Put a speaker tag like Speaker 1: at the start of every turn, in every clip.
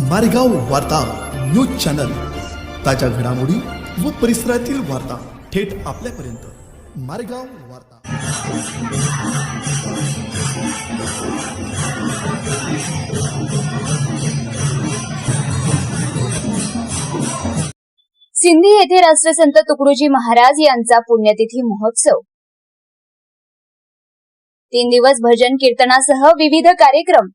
Speaker 1: मारेगाव वार्ता news channel. ताज्या घडामोडी व परिसरातील वार्ता थेट आपल्यापर्यंत. मारेगाव वार्ता.
Speaker 2: सिंधी येथे राष्ट्रसंत तुकडोजी महाराज यांचा पुण्यतिथी महोत्सव. तीन दिवस भजन कीर्तनासह विविध कार्यक्रम.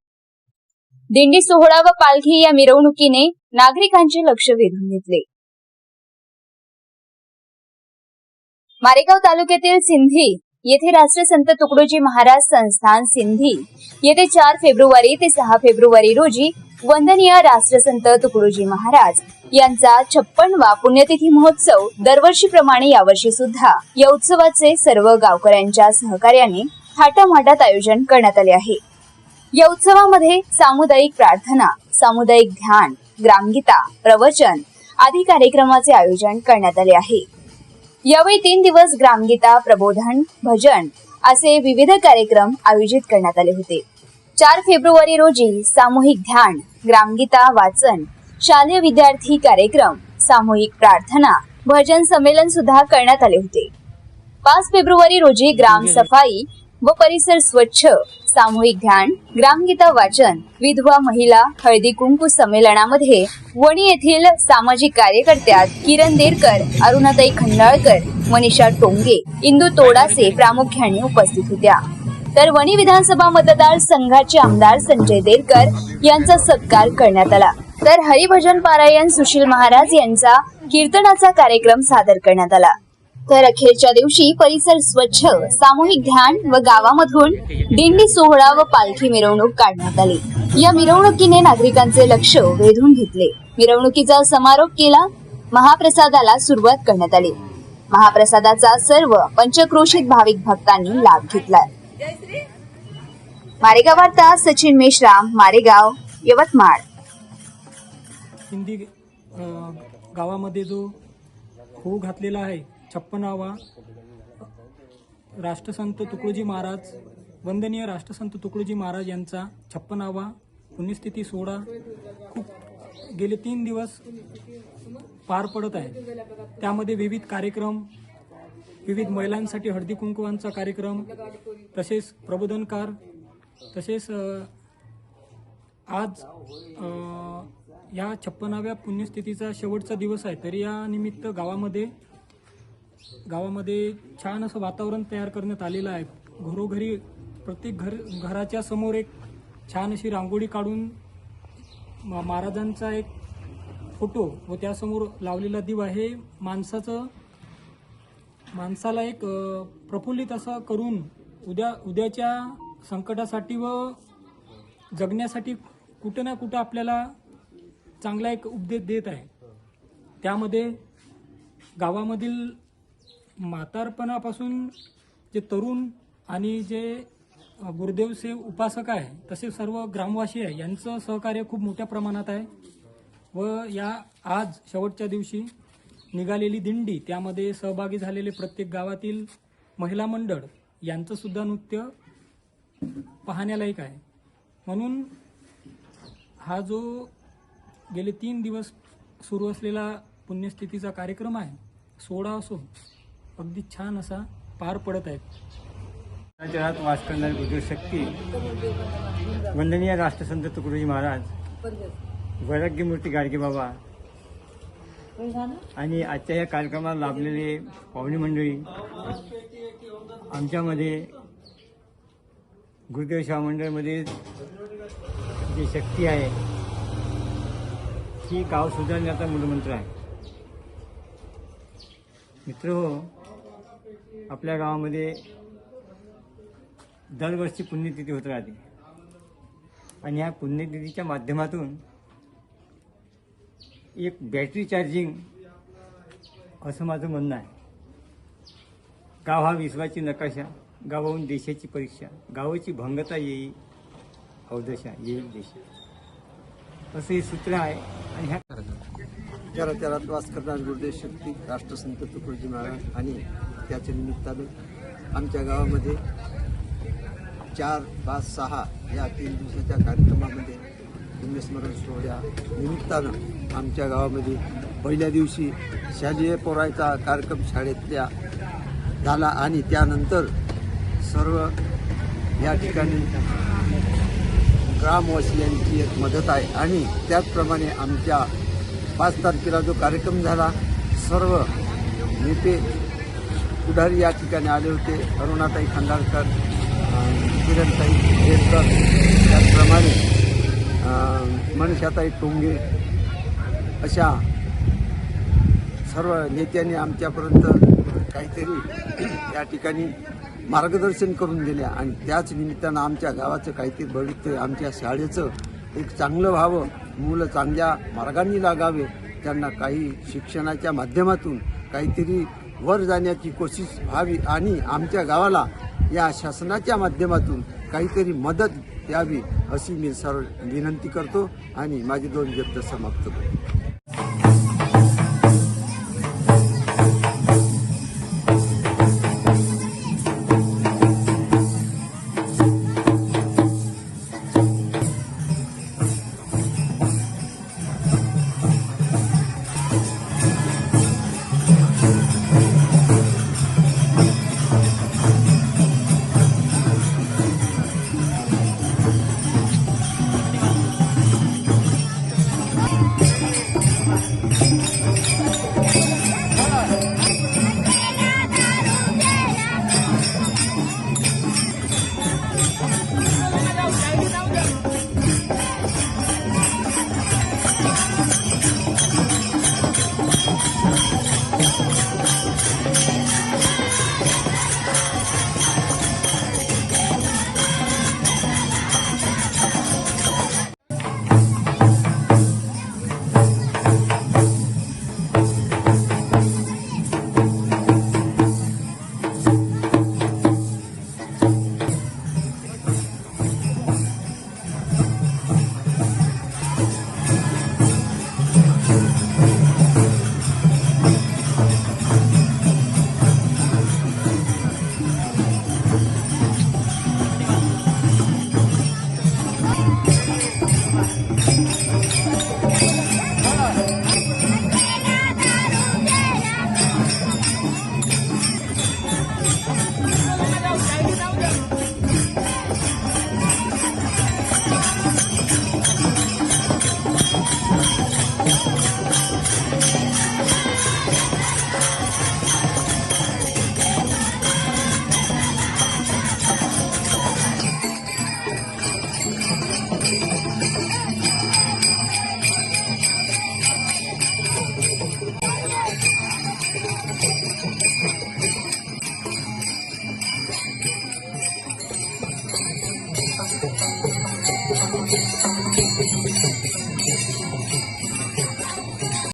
Speaker 2: दिंडी सोहळा व पालखी या मिरवणुकीने नागरिकांचे लक्ष वेधून घेतले. मारेगाव तालुक्यातील सिंधी येथे राष्ट्रसंत तुकडोजी महाराज संस्थान सिंधी येथे चार फेब्रुवारी ते सहा फेब्रुवारी रोजी वंदनीय राष्ट्रसंत तुकडोजी महाराज यांचा छप्पनवा पुण्यतिथी महोत्सव दरवर्षीप्रमाणे यावर्षी सुद्धा या उत्सवाचे सर्व गावकऱ्यांच्या सहकार्याने थाटामाटात आयोजन करण्यात आले आहे. या उत्सवामध्ये सामुदायिक प्रार्थना सामुदायिक ध्यान ग्रामगीता प्रवचन आदी कार्यक्रमाचे आयोजन करण्यात आले आहे. यावेळी तीन दिवस ग्रामगीता प्रबोधन भजन असे विविध कार्यक्रम आयोजित करण्यात आले होते. चार फेब्रुवारी रोजी सामूहिक ध्यान ग्रामगीता वाचन शालेय विद्यार्थी कार्यक्रम सामूहिक प्रार्थना भजन संमेलन सुद्धा करण्यात आले होते. पाच फेब्रुवारी रोजी ग्राम सफाई व परिसर स्वच्छ सामूहिक ध्यान ग्रामगीता वाचन विधवा महिला हळदी कुंकू संमेलनामध्ये वणी येथील सामाजिक कार्यकर्त्या किरण देरकर अरुणाताई खंडाळकर मनीषा टोंगे इंदू तोडासे प्रामुख्याने उपस्थित होत्या. तर वणी विधानसभा मतदार संघाचे आमदार संजय देरकर यांचा सत्कार करण्यात आला. तर हरिभजन पारायण सुशील महाराज यांचा कीर्तनाचा कार्यक्रम सादर करण्यात आला. तर अखेरच्या दिवशी परिसर स्वच्छ सामूहिक ध्यान व गावामधून दिंडी सोहळा व पालखी मिरवणूक काढण्यात आली. या मिरवणुकीने नागरिकांचे लक्ष वेधून घेतले. मिरवणुकीचा समारोप केला महाप्रसादाला सुरुवात करण्यात आली. महाप्रसादाचा सर्व पंचक्रोशीत भाविक भक्तांनी लाभ घेतला. मारेगाव वार्ता सचिन मेश्राम मारेगाव यवतमाळ.
Speaker 3: हिंदी गावामध्ये जो होऊ घातलेला आहे छप्पनावा राष्ट्रसंत तुकडोजी महाराज वंदनीय राष्ट्रसंत तुकडोजी महाराज यांचा छप्पनावा पुण्यस्थिती सोहळा खूप गेले तीन दिवस पार पडत आहे. त्यामध्ये विविध कार्यक्रम विविध महिलांसाठी हळदी कुंकवांचा कार्यक्रम तसेच प्रबोधनकार तसेच आज या छप्पनाव्या पुण्यस्थितीचा शेवटचा दिवस आहे. तरी या निमित्त गावामध्ये गावामध्ये छान असं वातावरण तयार करण्यात आलेलं आहे. घरोघरी प्रत्येक घर घराच्या समोर एक छान अशी रांगोळी काढून म- महाराजांचा एक फोटो व त्यासमोर लावलेला दिवा हे माणसाचं माणसाला एक प्रफुल्लित असं करून उद्या उद्याच्या संकटासाठी व जगण्यासाठी कुठं ना कुठं आपल्याला चांगला एक उपदेश देत आहे. त्यामध्ये गावामधील म्हातारपणापासून जे तरुण आणि जे गुरुदेवचे उपासक आहे तसे सर्व ग्रामवासी आहे. यांचं सहकार्य खूप मोठ्या प्रमाणात आहे. व या आज शेवटच्या दिवशी निघालेली दिंडी त्यामध्ये सहभागी झालेले प्रत्येक गावातील महिला मंडळ यांचंसुद्धा नृत्य पाहण्यालायक आहे. म्हणून हा जो गेले तीन दिवस सुरू असलेला पुण्यस्थितीचा कार्यक्रम आहे सोहळा असो अगदी छान असा पार पडत आहे
Speaker 4: जगात वास करणारी बुद्ध शक्ती वंदनीय राष्ट्रसंत तुकडोजी महाराज वैराग्यमूर्ती गाडगे बाबा आणि आजच्या या कार्यक्रमाला लाभलेले पाहुणे मंडळी आमच्यामध्ये गुरुदेव शाह मंडळमध्ये जी शक्ती आहे ही गाव सुधारण्याचा मूलमंत्र आहे. मित्र हो आपल्या गावामध्ये दरवर्षी पुण्यतिथी होत राहते. आणि ह्या पुण्यतिथीच्या माध्यमातून एक बॅटरी चार्जिंग असं माझं म्हणणं आहे. गाव हा विश्वाची नकाशा गावाहून देशाची परीक्षा गावाची भंगता येई अवदशा येईल देश असं हे सूत्र आहे आणि ह्या
Speaker 5: जरा जरात वास करणार गुरुदेव शक्ती राष्ट्रसंत तुकडोजी महाराज आणि त्याच्या निमित्तानं आमच्या गावामध्ये चार पाच सहा या तीन दिवसाच्या कार्यक्रमामध्ये पुण्यस्मरण सोहळ्या निमित्तानं आमच्या गावामध्ये पहिल्या दिवशी शालेय पोरायचा कार्यक्रम शाळेतल्या झाला आणि त्यानंतर सर्व या ठिकाणी ग्रामवासियांची एक मदत आहे. आणि त्याचप्रमाणे आमच्या पाच तारखेला जो कार्यक्रम झाला सर्व नेते पुढारी या ठिकाणी आले होते. अरुणाताई खांडाळकर किरणताई केरकर त्याचप्रमाणे अं, टोंगे अशा सर्व नेत्यांनी आमच्यापर्यंत काहीतरी या ठिकाणी मार्गदर्शन करून दिले आणि त्याच निमित्तानं आमच्या गावाचं काहीतरी भविष्य आमच्या शाळेचं एक चांगलं व्हावं मुलं चांगल्या मार्गांनी लागावे त्यांना काही शिक्षणाच्या माध्यमातून काहीतरी वर जाण्याची कोशिश व्हावी आणि आमच्या गावाला या शासनाच्या माध्यमातून काहीतरी मदत द्यावी अशी मी सर विनंती करतो आणि माझे दोन शब्द समाप्त करतो.